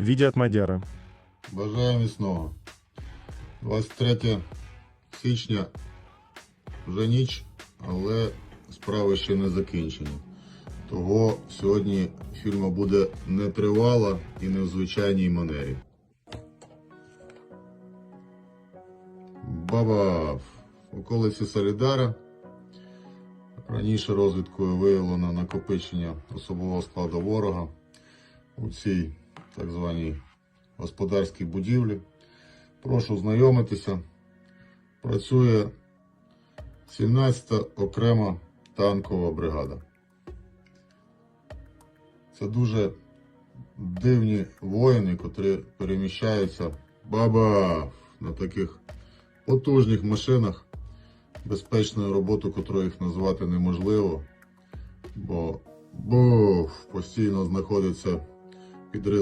Видео от Мадяра. Бажаю міцного. 23 січня вже ніч, але справи ще не закінчені. Того сьогодні фільма буде не тривала і не в звичайній манері. Баба в околиці Солідара. Раніше розвідкою виявлено накопичення особового складу ворога у цій так званій господарській будівлі. Прошу знайомитися. Працює 17-та окрема танкова бригада. Це дуже дивні воїни, котрі переміщаються баба на таких потужних машинах, безпечною роботу, їх назвати неможливо, бо буф, постійно знаходиться під ризиком